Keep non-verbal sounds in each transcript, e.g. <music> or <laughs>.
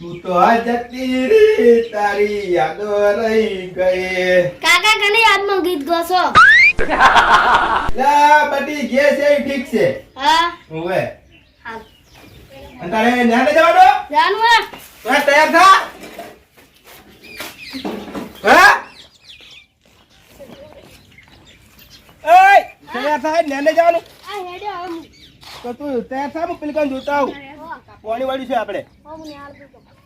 તું તો આ જતી રે તારી યાદો રહી ગઈ. કાકા કને યાદમાં ગીત ગોસો? લા બટી જે છે એ ઠીક છે. હા. ઓવે હા. તારે ન્યાને જવાનો? જાનવા તો તૈયાર થા. હા? એય તૈયાર થા ન્યાને જવાનું. આ હેડ્યો તો તું તૈયાર થા હું પેલી જોતા આવું. પાણી વાળી છે આપણે. તો.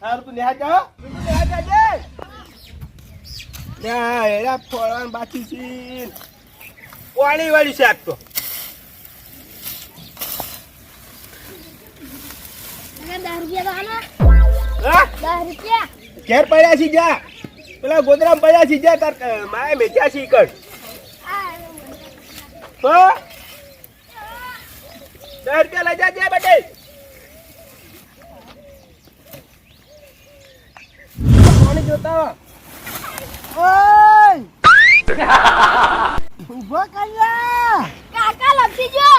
હારું તું તું જાજે ના એરા બાકી છે. પાણી વાળી છે આજ તો તો ઘેર પડ્યા છે જા. પેલા ગોદરામ પડ્યા છે જા તાર માએ મેચ્યા છે કર આ હો? દસ રૂપિયા લઈ જાજે બેટે. પાણી જોતા. ઓય! <laughs> ઊભો કર્યા. કાકા લપસી જો.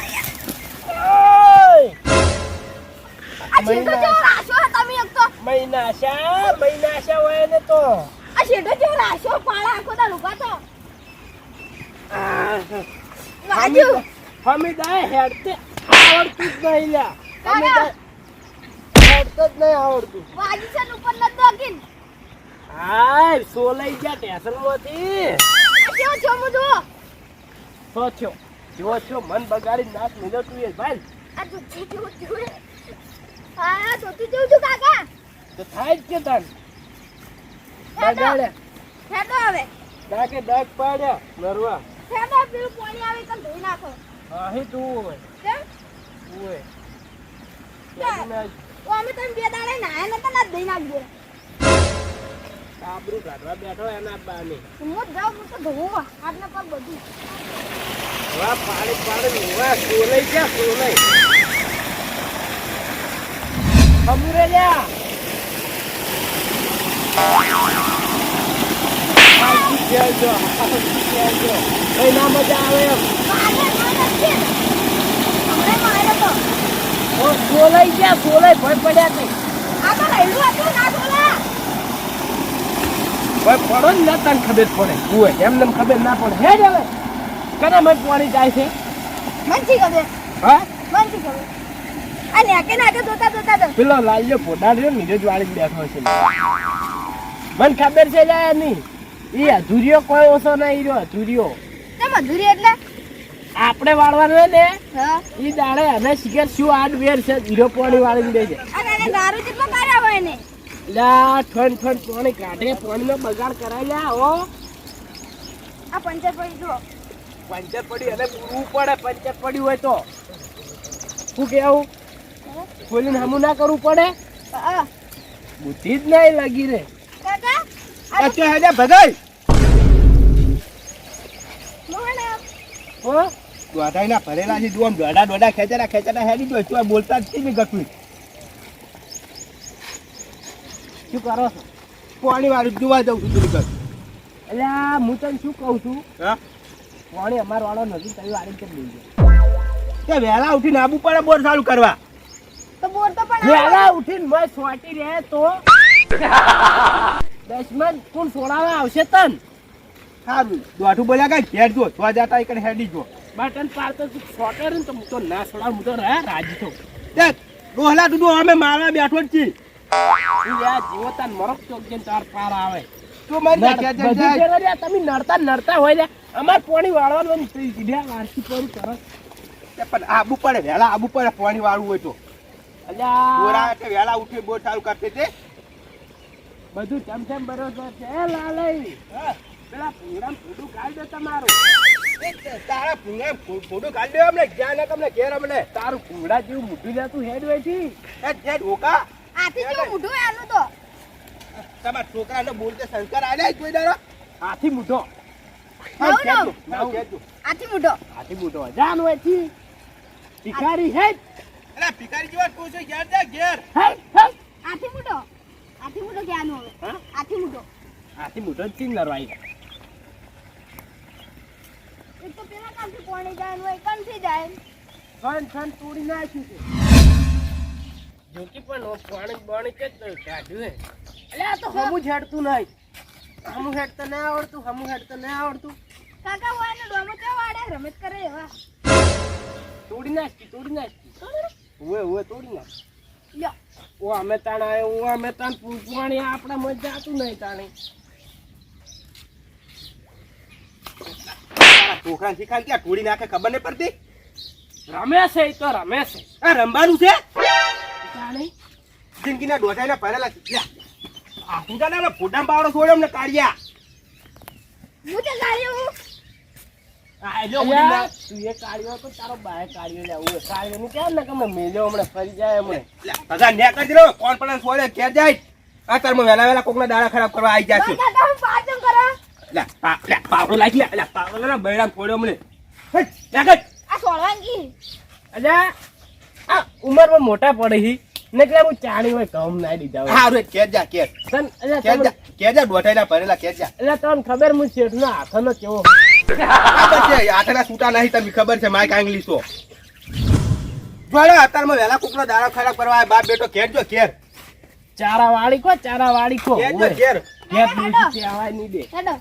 ઓય! આ શેઠો જેવો રાશો તમે એક તો? મહિના મહિના હોય ને તો? આ શેઠો જેવો રાશો? પાળા આખો તો હેડતે આવડતું જ નહીં લ્યા. કાકા. જ નહીં આવડતું. વાજુ છે ને ઉપર નથી દોકીન હાય સોલાઈ ગયા ટેસરો હતી કેવો છો મુદો છો છો. જો છો મન બગાડી નાક મિલો તું એ ભાઈ. આ તો જેવું જેવું હા તો તું જેવું છું કાકા. તો થાય જ કે તન? બગાડે. ખેડો હવે. નાકે ડગ પાડ્યા નરવા. ખેડો પેલું પાણી આવે તો ધોઈ નાખો. અહીં તું હોય. કેમ? તું હોય. તો અમે તમે બે દાડે નાયા નતા ના ધોઈ નાખજો આબરું કાઢવા બેઠો એના બાને. હું જાઉં હું તો ધોવું હાથને પગ બધું. વાહ પાડી પાડી વાહ સોલાઈ સોલાઈ. ના મજા આવે એમ. મારે તો. સોલાઈ ગયા સોલાઈ ભય પડ્યા નહીં આ તો રહેલું હતું ના પડો ને ના તને ખબર પડે. તું એમને ખબર ના પડે. હે જ હવે? કને મત પાણી જાય છે? મનથી ખબર? હા? મનથી ખબર? આ નાકે નાકે જોતા જોતા તો. પેલો લાલ્યો પોડા રહ્યો નીરજ વાળી બેઠો છે. મને ખબર છે લે નહીં એ અધૂરિયો કોઈ ઓછો નહીં રહ્યો અધૂરિયો. તે મજૂરી એટલે? આપણે વાળવાનું હોય ને એ દાડે અમે શિખર શું આડ વેર છે હીરો પાણી વાળી દે છે. લા ઠંડ ઠંડ પાણી કાઢે પાણીનો બગાડ કરાય લે હો. આ પંચર પડી જો પંચર પડી અને પૂરવું પડે પંચર પડ્યું હોય તો. શું કેવું? ખોલીને હમું ના કરવું પડે? બુદ્ધિ જ નહીં લગી રે. કાકા ભગાઈ હો? દોઢાઈના ભરેલા છે જુઓ આમ દોઢા દોઢા ખેંચેલા ખેંચેલા હેડી જો તું બોલતા જ નહીં ગકવી શું કરો છો? પાણી વાળું જોવા જાઉં છું તું કર એટલે હું તને શું કહું છું? હા? પાણી અમાર વાળો નથી તમે વાળી કેમ લઈ જાય વહેલા ઉઠીને આબુ પડે બોર ચાલુ કરવા. તો બોર તો પણ. વહેલા ઉઠીને મેં સોટી રહે તો. દસમાં કોણ સોડાવા આવશે તન? સારું દોઢું બોલ્યા કઈ ઘેર જો છ જતા એક હેડી જો. બટન પાડતો તું સોટે ને તો હું તો ના છોડા હું તો રાજી તો દેખ ડોહલા તું અમે મારવા બેઠો જ છી જીવો તાર મરક ચોક જઈને તાર પાર આવે. તું મને તમે નડતા નડતા હોય લે. અમાર પાણી વાળવાનું કીધા વારસી પર તરત પણ આબુ પડે વેલા આબુ પડે પાણી વાળવું હોય તો. ગોરા વેલા ઉઠી બહુ સારું કરતી તે. બધું ચમચમ બરોબર છે. લાલઈ પેલા પૂરા ફૂડું કાઢી દે તમારું. તારા ભૂંગળા ફોટો કાઢ દે અમને જ્ઞાન ને તમને ઘેર અમને તારું ભૂંગડા જેવું મોઢું જાતું હેડ વેઠી. હેડ હેડ હોકા. આથી જેવું મોઢું હોય આનું તો? તમારા છોકરાને બોલતે સંસ્કાર આલ્યા કોઈ દાડો? હાથી નવું. આથી મોઢો. હાથી મૂઠો જાન વેઠી ભિખારી હે અરે ભિખારી જેવા તું છે ઘેર જા ઘેર. હેડ હાથી આથી મોઢો. આથી મોઢો ક્યાંનો હવે? હા? આથી મોઢો. હાથી મૂઠો જ ચીન નરવાઈ એક તો પેલા જાય હોય કંથી જાય ખન ખન તોડી નાખ્યું છે. જોકી પણ પાણી બાણી કે જ કાઢ્યું હે? આ તો હમું જ હેડતું નહીં. હમું હેડતા નહીં આવડતું હમું હેડતા ના આવડતું. કાકા હોય ને ડોમો કેવા વાડે રમત કરે એવા. તોડી નાખી તોડી નાખી. ઉવે ઉવે તોડી નાખ. લ્યો. ઓ અમે તાણ આયો હું અમે તાણ પૂછવાની આપણા મજ જાતું નહીં તાણે. છોકરા શીખાય ક્યાં? તોડી નાખે ખબર નહીં પડતી? રમે છે તો રમે છે. આ રમવાનું છે? જિંદગીના ડોસાઈને ભરેલા લ્યા. આ હું તને ઓલા ફોટામાં પાવડો છોડ્યો અમને કાઢ્યા હું તે ની ને જાય. કોણ પણ સોડે ક્યાં જાય. આ તારમાં વહેલા વહેલા કોકના દાડા ખરાબ કરવા આવી જશે હું કરો લ્યા, પા- લ્યા, પાવડો લાગી લ્યા, લ્યા, પાવડો ના બૈરામ છોડ્યો અમને હેટ, લ્યા, આ સોળવાંગી અલ્યા આ ઉંમરમાં મોટા પડે છે એટલે હું ચાણી હોય કમ ના દીધા હારું કે જા, કેદ. તન જા, જા, ડોસાઈના ભરેલા જા. એટલે તમને ખબર હું શેઠ નો હાથ નો છે, આઠના છૂટા નહીં તમને ખબર છે માઇક આંગલીસો જોડે અત્યારમાં વહેલા કુકરો દારો ખરાબ કરવા આવે બાપ બેટો કેદ જો કેદ ચારા વાળી કો ચારા વાળી કો જો કેર ઘેર. નહીં દે. હેડો.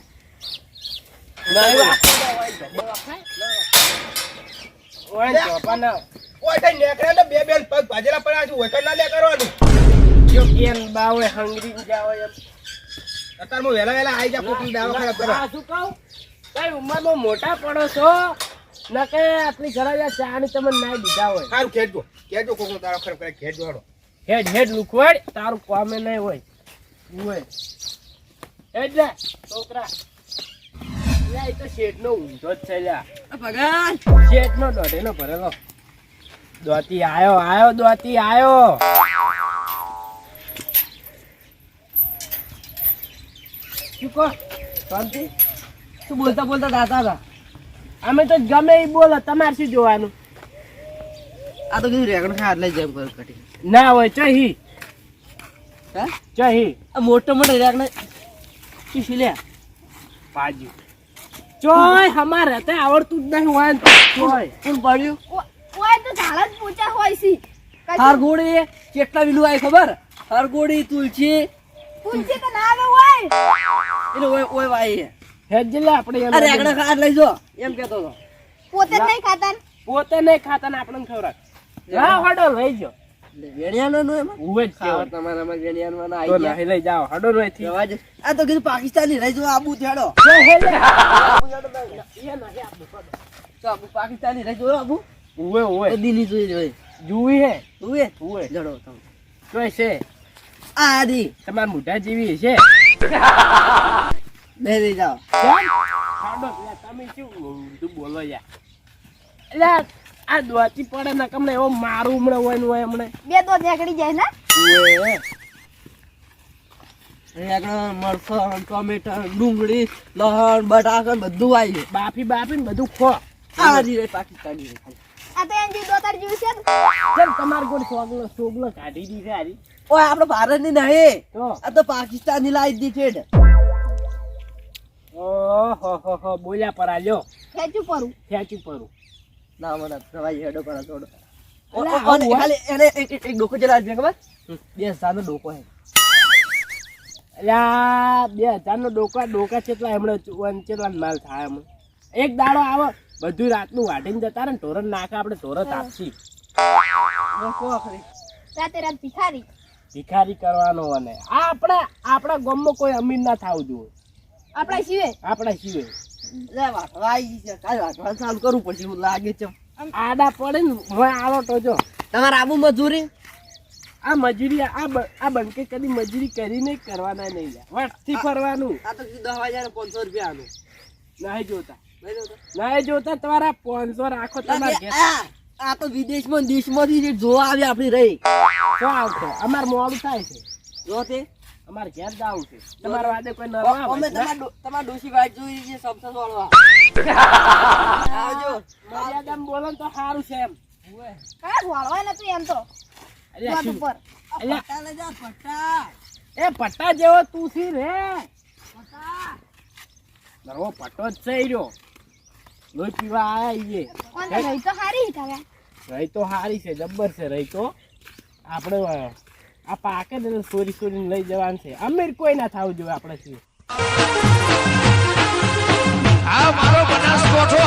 બે બેન પગ ભાજેલા પડ્યા છે ના લે કરવાનું એન બાવે હંગરી જાવ એમ અત્યારમાં વહેલા વહેલા આવી જા કોકનો ખરાબ કરવા શું કહું કઈ ઉંમરમાં મોટા પડો છો ના કે આટલી ઘરે તમે ના દીધા હોય સારું ખેડજો ખેડજો કોકનો દાડો ખરાબ કરે ખેડજો હાલો હેડ હેડ લુકવાડ તારું કામે નહીં હોય. હોય એટલે, છોકરા લ્યા, ઈ તો શેઠનો ઊંધો જ છે લ્યા. શેઠનો દોઢેનો ભરેલો દોતી આયો આયો દોતી આયો. શું કહો? શાંતિ? શું બોલતા બોલતા દાતા હતા? અમે તો ગમે એ બોલો તમારે શું જોવાનું? આ તો કીધું રેગણ ખા એટલે જેમ કર કટી. ના હોય ચહી હે? ચહી આ મોટો મોટો રેકડ. શું લે? બાજુ ચોય અમારે તે આવડતું જ નહીં હોય ચોય કોણ પાડ્યું? ઓય તો ઝાડા જ પૂછા હોય સી હરગોડી કેટલા વિલું આય ખબર? હરગોડી તુલસી. તુલસી તો ના આવે હોય. એટલે ઓય ઓય વાય હેજ લે આપણે એમ અરે આગળ ખાટ લઈ જો. એમ કેતો તો પોતે નહીં ખાતા ને. પોતે નહીં ખાતા ને આપણને ખવડાવે હા હડો લઈ જો આ તો કીધું પાકિસ્તાની રહી જો આબુ થેડો જો હે લે. એ નહીં આપવું, હડો. તો આબુ પાકિસ્તાની રહી જો આબુ? ઉવે ઉવે. દીની જોઈ જોઈ. જુવી હે? ઉવે ઉવે. જડો તમે. ચોય છે. આદી. તમાર મોઢા જેવી છે જાઓ. તમે શું બોલો યાર? એટલે આ- દોચી પડે ને કમને એવો મારું હમણાં હોય ને હોય હમણે. બે દો નીકળી જાય ને. મરસણ ટોમેટા ડુંગળી લહણ બટાકા બધું આવી બાફી બાફી ને બધું ખો. આ દી રહી પાકિસ્તાની રહી આ તો એની દોતાર જેવી છે જેમ તમારે કોઈ સોગલો સોગલો કાઢી દીધી હારી? આપણો ભારત ભારતની નહીં. આ તો પાકિસ્તાની લાવી દીધી છે ઓહો હો હો બોલ્યા પર આલ્યો ખેંચું પરું. ખેંચું પરું. ના મને પ્રવાહી હેડો પર છોડો અલા, ઓ- ઓ- આવું હોય? ખાલી એને એક એક- એક ડોકો ચલા ખબર? બે હજારનો ડોકો હે. અલ્યા બે હજાર નો ડોકા ડોકા કેટલા એમણે ચુવન માલ થાય એમ એક દાડો આવે બધું રાતનું વાઢીને જતા ને ટોરન નાખે આપણે ટોરત આપશી રાતે રાત ભિખારી. ભિખારી કરવાનો અને આ આપણા આપણા ગામમાં કોઈ અમીર ના થવું જોઈએ. આપણા સિવે આપણા સિવાય લે વાટવા આવી છે. કાલ વાટવા ચાલુ કરવું પડશે એવું લાગે છે. આડા પડે ને મોય આલો તો જો. તમારે આબુ મજૂરી? આ મજૂરી આ આ બંકે કદી મજૂરી કરી કરવાના નહીં લ્યા. ફરવાનું. આ તો દસ હજાર પાંચસો રૂપિયા નહીં જોતા. નહીં જોતા? તમારા પાંચસો રાખો તમારા આ તો વિદેશમાં દેશમાંથી જે જોવા આવી આપણી રહી. તો આવતો અમારે મોડું થાય છે. જો તે. અમારે ઘેર જવું છે. તમારા વાદે કોઈ નરવા અમે ના? તમારા ડોશી વાટ જોઈ છે સબસા વાળવા <laughs> આવજો. મર્યાદામ બોલો તો સારું છે એમ. હા વાળવા નતું એમ તો. અલ્યા ઉપર. પટ્ટા લઈ જા પટ્ટા. એ પટ્ટા જેવો તું સી રે. નરવો પટ્ટો જ છે ઈ રહ્યો. લોહી પીવા આયા ઈએ કોણ તો રહી તો હારી તમે રહી તો હારી છે જબ્બર છે રહી તો. આપણે આ પાકે ને સોરી ચોરીને લઈ જવાનું છે. અમીર કોઈ ના થવું જોઈએ આપણે આ મારો બનાસકોઠો